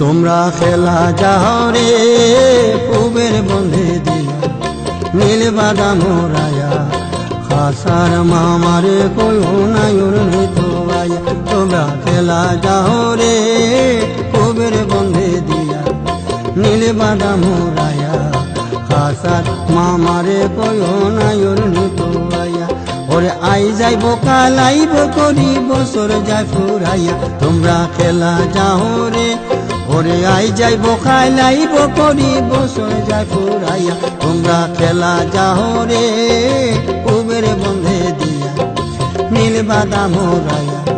তোমরা খেলা যাও রে পুবের বন্ধে দিয়া নীল বাদাম রায়া, খাসার মামারে কয়ো নায়ুর নিতো তোমরা খেলা যাও রে পুবের বন্ধে দিয়া নীল বাদাম রায়া, খাসার মামারে কয়ো নায়ুর নিতো ওরে আই যাইব কাল আইব করি বছর যায় ফুরাইয়া, তোমরা খেলা যাও রে ওরে আই যাইব লাই করি বছর যাই ফুরাইয়া। তোমরা খেলা যাও রে উবের বন্ধে দিয়া। নীল বাদাম রায়া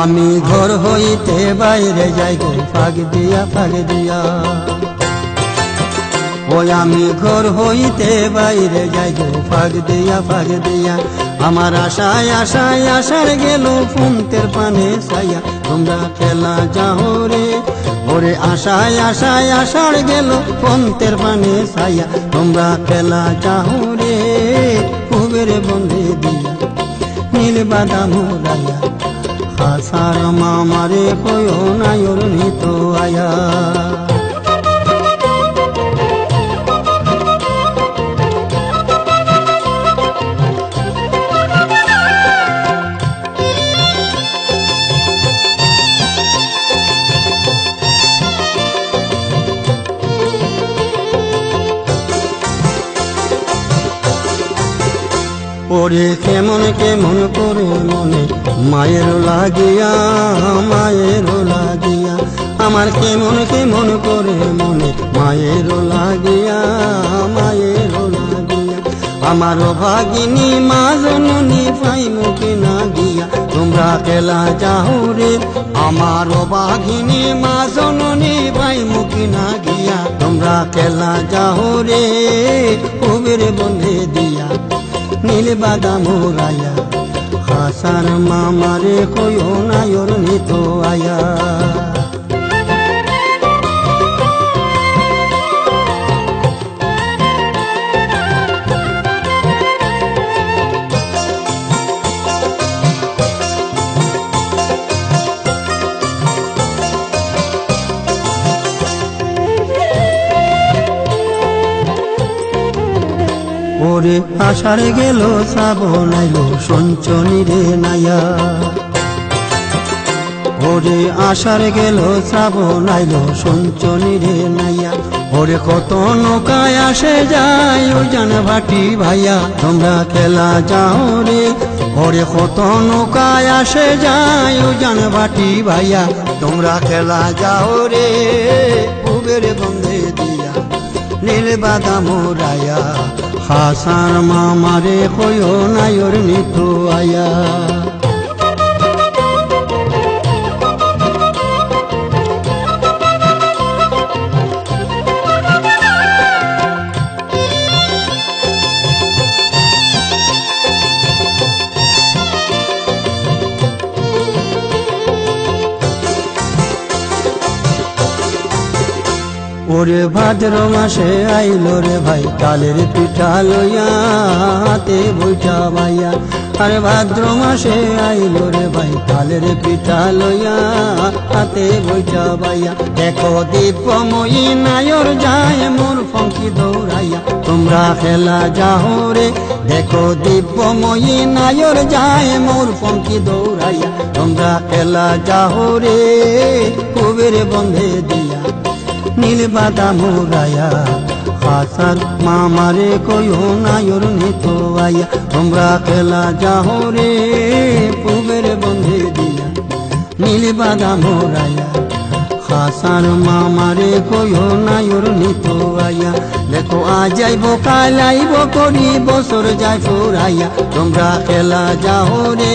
আমি ঘর হইতে বাইরে যাই গো ফাগ দিয়া ফাগ দিয়া। ওই আমি ঘর হইতে বাইরে যাই গো ফাগ দিয়া ফাগ দিয়া। আমার আশায় আশায়, আশার গেল ফুনতের পানে সাইয়া তোমরা খেলা যাও রে। ওরে আশায় আশায়, আশার গেল ফন্তের পানে সাইয়া তোমরা খেলা যাও রে কুবের বন্ধে দিয়া। নীল বাদাম হাসার মামারে কয়ো নায়র নিত আয়া। ওরে কেমন কেমন করে মনে মায়ের লাগিয়া মায়ের লাগিয়া, আমার কেমন কেমন করে মনে? মায়ের লাগিয়া মায়ের লাগিয়া, আমার ভাগিনী মা জননী পাই মুখে না গিয়া তোমরা খেলা যাও রে। আমার বাঘিনী মা পাই মুখে না গিয়া তোমরা খেলা যাও রে। কুবের বন্ধে দিয়া, নীল বাদাম রায়া হাসান মামারে কয়ো নায়র নিত আয়া। ওরে আষাঢ় গেল, শ্রাবণ আইলো সঞ্চনি রে নাইয়া ওরে আষাঢ় গেল, শ্রাবণ আইলো সঞ্চনি রে নাইয়া ওরে কত নৌকায় আসে যায় ওই জান ভাটি ভাইয়া, তোমরা খেলা যাও রে। ওরে কত নৌকায় আসে যায় ওই জান ভাটি ভাইয়া, তোমরা খেলা যাও রে, উবের বন্ধে দিয়া, নীল বাদাম রায়া। হাসান মামারে কয়ো নায়র নিত আয়া। ওরে ভাদ্র মাসে আইলো রে ভাই কালের পিঠা লইয়া, হাতে বইটা ভাইয়া আরে ভাদ্র মাসে আইলো রে ভাই কালের পিঠা লইয়া, হাতে বইটা ভাইয়া দেখো দীপময়ী নায়র যায় মোর ফঙ্কি দৌড়াইয়া। তোমরা খেলা যাও রে, দেখো দীপময়ী নায়র যায় মোর ফঙ্কি দৌড়াইয়া। তোমরা খেলা যাও রে, কুবের বন্ধে দিয়া। নীল বাদাম রায়া হাসান মামারে কয়ো নায়র নিত আয়া তোমরা খেলা যাও রে, পুবের বন্ধে দিয়া। নীল বাদাম রায়া হাসান মামারে কয়ো নায়র নিত আয়া দেখো, আজ যাইব কাল আইব, করি বছর যাই ফুরাইয়া। তোমরা খেলা যাও রে,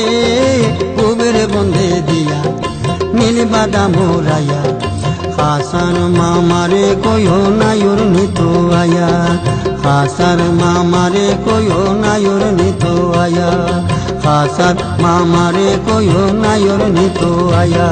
পুবের বন্ধে দিয়া। নীল বাদাম রায়া হাসান মামারে কয়ো নায়ুর নিত আয়া। হাসার মামারে কয়ো নায়ুর নিত আয়া। হাসার মামারে কয়ো নায়ুর নিত আয়া।